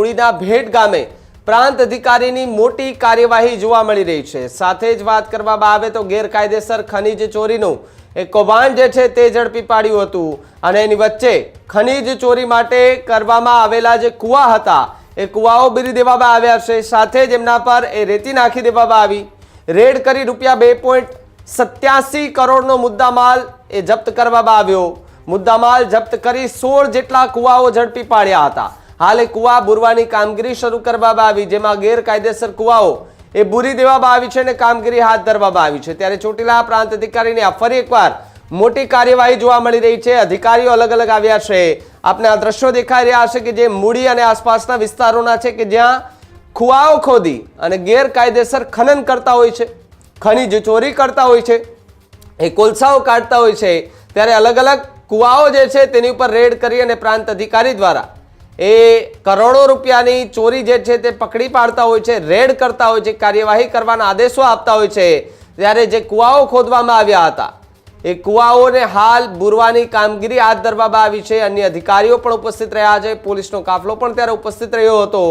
મૂડીના ભેટ ગામે પ્રાંત અધિકારીની મોટી કાર્યવાહી જોવા મળી રહી છે. સાથે જ વાત કરવામાં આવે તો ગેરકાયદેસર ખનીજ ચોરીનું એક કૌભાંડ જે છે તે ઝડપી પાડ્યું હતું અને એની વચ્ચે ખનીજ ચોરી માટે કરવામાં આવેલા જે કુવા હતા, એ કુવાઓ બીરી દેવામાં આવ્યા છે. સાથે જ એમના પર એ રેતી નાખી દેવામાં આવી. રેડ કરી રૂપિયા બે પોઈન્ટ સત્યાસી કરોડનો મુદ્દામાલ એ જપ્ત કરવામાં આવ્યો. મુદ્દામાલ જપ્ત કરી સોળ જેટલા કુવાઓ ઝડપી પાડ્યા હતા. હાલ કુવા બુરવાની કામગીરી શરૂ કરવામાં આવી, જેમાં ગેરકાયદેસર કુવાઓ એ બુરી દેવામાં આવી છે અને કામગીરી હાથ ધરવામાં આવી છે. ત્યારે ચોટીલા પ્રાંત અધિકારીને આ ફરી એકવાર મોટી કાર્યવાહી જોવા મળી રહી છે. અધિકારીઓ અલગ અલગ આવ્યા છે. આપને આ દ્રશ્યો દેખાઈ રહ્યા હશે કે જે મૂડી અને આસપાસના વિસ્તારોના છે કે જ્યાં કુવાઓ ખોદી અને ગેરકાયદેસર ખનન કરતા હોય છે, ખનીજ ચોરી કરતા હોય છે, એ કોલસાઓ કાઢતા હોય છે. ત્યારે અલગ અલગ કુવાઓ જે છે તેની ઉપર રેડ કરી અને પ્રાંત અધિકારી દ્વારા એ કરોડો રૂપિયાની ચોરી જે છે તે પકડી પાડતા હોય છે, રેડ કરતા હોય છે, કાર્યવાહી કરવાના આદેશો આપતા હોય છે, ત્યારે જે કુવાઓ ખોદવામાં આવ્યા હતા, એ કુવાઓને હાલ બુરવાની કામગીરી હાથ ધરવામાં આવી છે. અન્ય અધિકારીઓ પણ ઉપસ્થિત રહ્યા છે, પોલીસનો કાફલો પણ ત્યારે ઉપસ્થિત રહ્યો હતો.